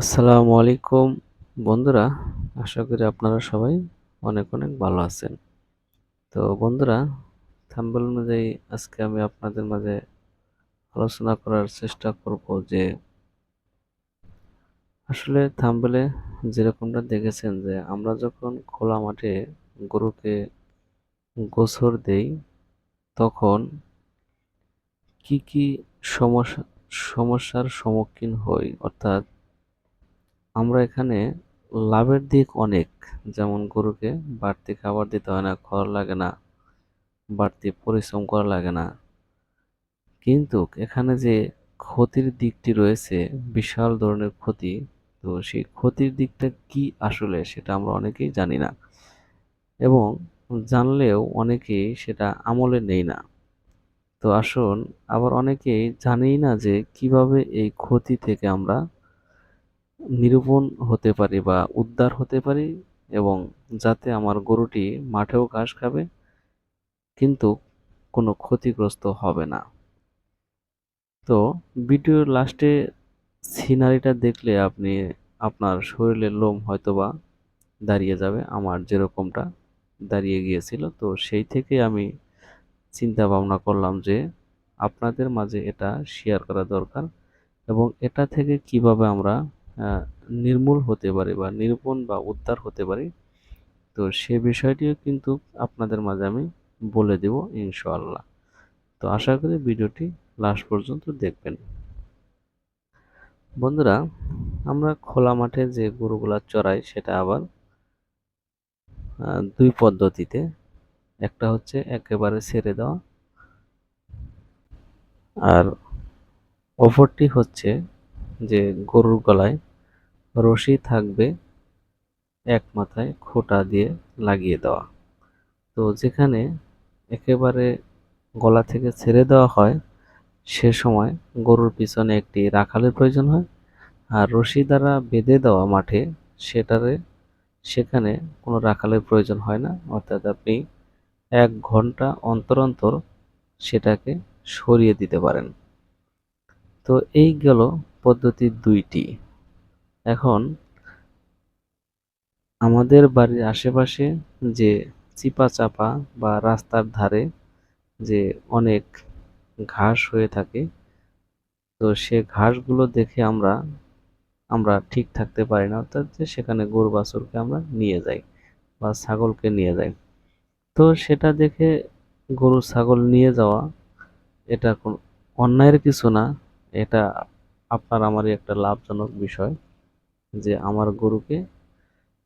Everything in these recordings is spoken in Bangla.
আসসালামু আলাইকুম। বন্ধুরা, আশা করি আপনারা সবাই অনেক অনেক ভালো আছেন। তো বন্ধুরা থাম্বেল অনুযায়ী আজকে আমি আপনাদের মাঝে আলোচনা করার চেষ্টা করব যে, আসলে থাম্বেলে যেরকমটা দেখেছেন যে, আমরা যখন খোলা মাঠে গরুকে গোসর দেই, তখন কি কি সমস্যা, সমস্যার সম্মুখীন হই? অর্থাৎ আমরা এখানে লাভের দিক অনেক, যেমন গরুকে বাড়তি খাবার দিতে হয় না, খড় লাগে না, বাড়তি পরিশ্রম করা লাগে না। কিন্তু এখানে যে ক্ষতির দিকটি রয়েছে, বিশাল ধরনের ক্ষতি, তো সেই ক্ষতির দিকটা কি আসলে সেটা আমরা অনেকেই জানি না। এবং জানলেও অনেকেই সেটা আমলে নেই না। তো আসুন, আবার অনেকেই জানেই না যে কীভাবে এই ক্ষতি থেকে আমরা নিরূপণ হতে পারি বা উদ্ধার হতে পারি এবং যাতে আমার গরুটি মাঠেও ঘাস খাবে, কিন্তু কোনো ক্ষতিগ্রস্ত হবে না। তো ভিডিওর লাস্টে সিনারিটা দেখলে আপনি আপনার শরীরের লোম হয়তোবা দাঁড়িয়ে যাবে, আমার যেরকমটা দাঁড়িয়ে গিয়েছিল। তো সেই থেকে আমি চিন্তা ভাবনা করলাম যে আপনাদের মাঝে এটা শেয়ার করা দরকার এবং এটা থেকে কীভাবে আমরা নির্মূল হতে পারে বা নিরূপণ বা উদ্ধার হতে পারি। তো সে বিষয়টিও কিন্তু আপনাদের মাঝে আমি বলে দেব ইনশাআল্লাহ। তো আশা করি ভিডিওটি লাস্ট পর্যন্ত দেখবেন। বন্ধুরা, আমরা খোলা মাঠে যে গরুগুলা চড়াই, সেটা আবার দুই পদ্ধতিতে। একটা হচ্ছে একেবারে ছেড়ে দেওয়া, আর অপরটি হচ্ছে যে গরুর গলায় রশি থাকবে এক মাথায় খোটা দিয়ে লাগিয়ে দেওয়া। তো যেখানে একেবারে গলা থেকে ছেড়ে দেওয়া হয়, সে সময় গরুর পিছনে একটি রাখালের প্রয়োজন হয় আর রশি দ্বারা বেঁধে দেওয়া মাঠে সেটারে, সেখানে কোনো রাখালের প্রয়োজন হয় না। অর্থাৎ আপনি এক ঘণ্টা অন্তর অন্তর সেটাকে সরিয়ে দিতে পারেন। তো এই গেল পদ্ধতি দুইটি। এখন, আমাদের বাড়ির আশেপাশে যে চিপা চাপা বা রাস্তার ধারে যে অনেক ঘাস হয়ে থাকে, তো সে ঘাসগুলো দেখে আমরা আমরা ঠিক থাকতে পারি না। অর্থাৎ যে সেখানে গরু বাছুরকে আমরা নিয়ে যাই বা ছাগলকে নিয়ে যাই। তো সেটা দেখে গরু, ছাগল নিয়ে যাওয়া এটা কোন অন্যায়ের কিছু না। এটা আপনার আমারই একটা লাভজনক বিষয় যে আমার গরুকে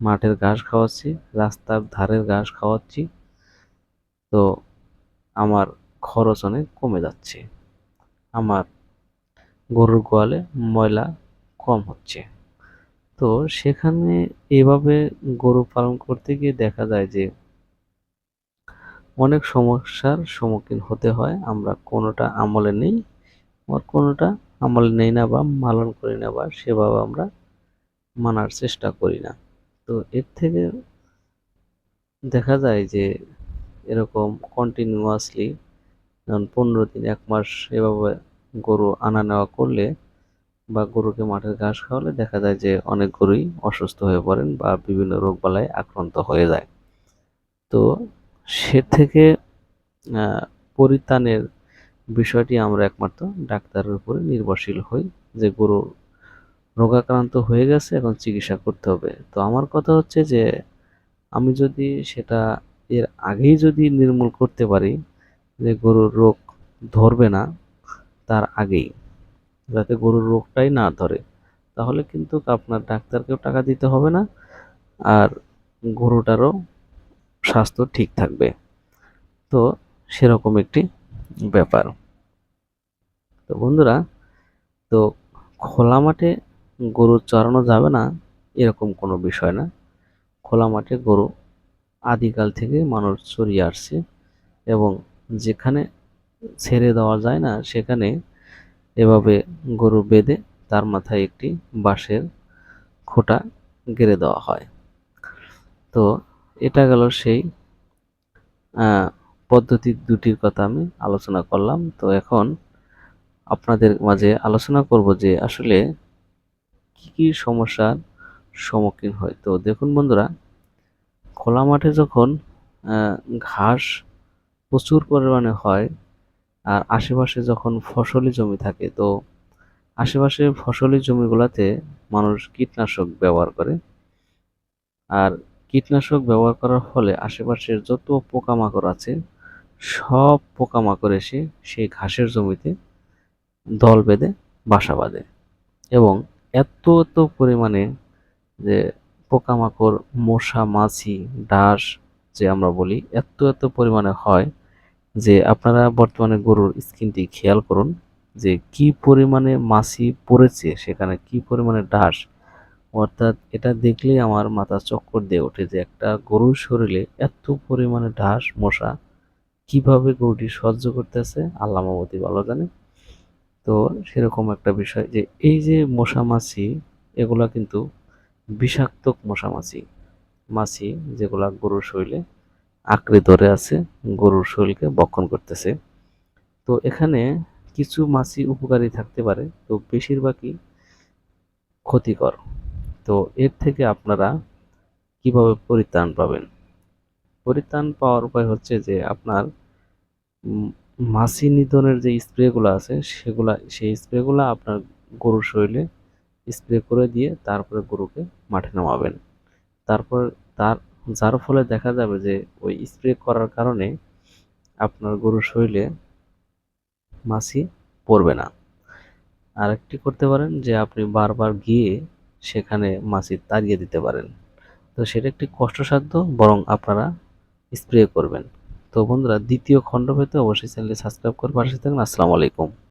মাঠের ঘাস খাওয়াচ্ছি, রাস্তার ধারের ঘাস খাওয়াচ্ছি, তো আমার খরচ অনেক কমে যাচ্ছে। আমার গরুর গোয়ালে ময়লা কম হচ্ছে। তো সেখানে এভাবে গরু পালন করতে গিয়ে দেখা যায় যে অনেক সমস্যার সম্মুখীন হতে হয়। আমরা কোনোটা আমলে নেই আর কোনোটা আমলে নেই না বা মালন করি না বা সেভাবে আমরা মানার চেষ্টা করি না। তো এর থেকে দেখা যায় যে এরকম কন্টিনিউয়াসলি যেমন পনেরো দিন, এক মাস এভাবে গরু আনা নেওয়া করলে বা গরুকে মাঠের ঘাস খাওয়ালে দেখা যায় যে অনেক গরুই অসুস্থ হয়ে পড়েন বা বিভিন্ন রোগবালায় আক্রান্ত হয়ে যায়। তো সে থেকে পরিত্রাণের বিষয়টি আমরা একমাত্র ডাক্তারের উপরে নির্ভরশীল হই যে গরু রোগাক্রান্ত হয়ে গেছে, এখন চিকিৎসা করতে হবে। তো আমার কথা হচ্ছে যে আমি যদি সেটা এর আগেই যদি নির্মূল করতে পারি যে গরুর রোগ ধরবে না, তার আগেই, যাতে গরুর রোগটাই না ধরে, তাহলে কিন্তু আপনার ডাক্তারকেও টাকা দিতে হবে না আর গরুটারও স্বাস্থ্য ঠিক থাকবে। তো সেরকম একটি ব্যাপার। তো বন্ধুরা, তো খোলা মাঠে গরু চড়ানো যাবে না, এরকম কোনো বিষয় না। খোলা মাঠে গরু আদিকাল থেকে মানুষ চড়িয়ে আসছে এবং যেখানে ছেড়ে দেওয়া যায় না, সেখানে এভাবে গরু বেঁধে তার মাথায় একটি বাঁশের খোটা গেড়ে দেওয়া হয়। তো এটা গেল সেই পদ্ধতি দুটির কথা আমি আলোচনা করলাম। তো এখন আপনাদের মাঝে আলোচনা করব যে আসলে কি কি সমস্যার সম্মুখীন হয়। তো দেখুন বন্ধুরা, খোলা মাঠে যখন ঘাস প্রচুর পরিমাণে হয় আর আশেপাশে যখন ফসলি জমি থাকে, তো আশেপাশে ফসলি জমিগুলোতে মানুষ কীটনাশক ব্যবহার করে। আর কীটনাশক ব্যবহার করার ফলে আশেপাশের যত পোকামাকড় আছে, সব পোকামাকড় এসে সেই ঘাসের জমিতে দল বেঁধে, বাসা বাঁধে। এবং এত এত পরিমাণে যে পোকামাকড়, মশা, মাছি, ডাঁশ যে আমরা বলি, এত এত পরিমাণে হয় যে আপনারা বর্তমানে গরুর স্কিনটি খেয়াল করুন যে কি পরিমাণে মাছি পড়েছে সেখানে, কি পরিমাণে ডাঁশ। অর্থাৎ এটা দেখলেই আমার মাথা চক্কর দিয়ে ওঠে যে একটা গরুর শরীরে এত পরিমাণে ডাঁশ, মশা কীভাবে গরুটি সহ্য করতেছে, আল্লাহ মামতি ভালো জানে। তো সেরকম একটা বিষয় যে এই যে মশা মাছি, এগুলা কিন্তু বিষাক্ত মশা মাছি মাছি যেগুলা গরুর শরীরে আঁকড়ে ধরে আছে, গরুর শরীরকে বক্ষণ করতেছে। তো এখানে কিছু মাছি উপকারী থাকতে পারে, তো বেশিরভাগই ক্ষতিকর। তো এর থেকে আপনারা কীভাবে পরিত্রাণ পাবেন? পরিত্রাণ পাওয়ার উপায় হচ্ছে যে আপনার মাছি নিধনের যে স্প্রেগুলো আছে, সেগুলা, সেই স্প্রেগুলো আপনার গরুর শরীরে স্প্রে করে দিয়ে তারপরে গরুকে মাঠে নামাবেন। তারপর তার, যার ফলে দেখা যাবে যে ওই স্প্রে করার কারণে আপনার গরুর শরীরে মাছি পড়বে না। আরেকটি করতে পারেন যে আপনি বারবার গিয়ে সেখানে মাছি তাড়িয়ে দিতে পারেন। তো সেটা একটি কষ্টসাধ্য বরং আপনারা স্প্রে করবেন। তো বন্ধুরা দ্বিতীয় খণ্ড পেতে অবশ্যই চ্যানেলটি সাবস্ক্রাইব করে পাশে থাকুন আসসালামু আলাইকুম।